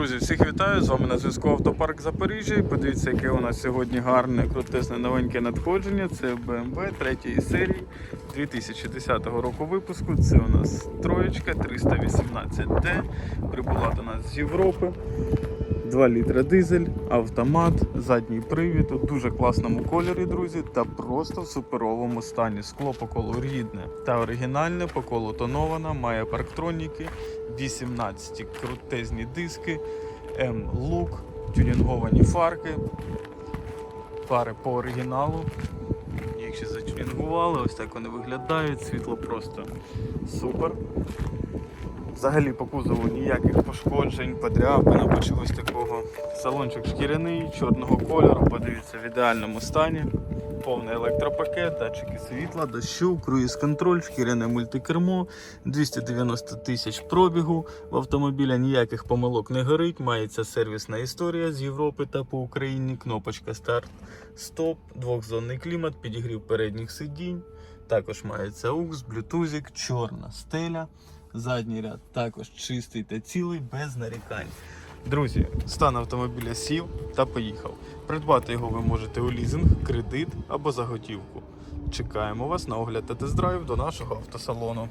Друзі, всіх вітаю! З вами на зв'язку Автопарк Запоріжжя. Подивіться, яке у нас сьогодні гарне, крутесне новеньке надходження. Це BMW 3 серії 2010 року випуску. Це у нас троєчка 318D. Прибула до нас з Європи. 2 літра дизель, автомат, задній привід у дуже класному кольорі, друзі, та просто в суперовому стані. Скло по колу рідне та оригінальне, по колу тонована, має парктроніки, 18 крутезні диски, М-лук, тюнінговані фарки, фари по оригіналу. Їх ще ось так вони виглядають, світло просто супер. Взагалі по кузову ніяких пошкоджень, подряпин або чогось такого. Салончик шкіряний, чорного кольору, подивіться в ідеальному стані. Повний електропакет, датчики світла, дощу, круїз-контроль, шкіряне мультикермо, 290 тисяч пробігу. В автомобіля ніяких помилок не горить. Мається сервісна історія з Європи та по Україні. Кнопочка старт, стоп, двохзонний клімат, підігрів передніх сидінь. Також мається AUX, блютузик, чорна стеля. Задній ряд також чистий та цілий, без нарікань. Друзі, стан автомобіля сів та поїхав. Придбати його ви можете у лізинг, кредит або заготівку. Чекаємо вас на огляд та тест-драйв до нашого автосалону.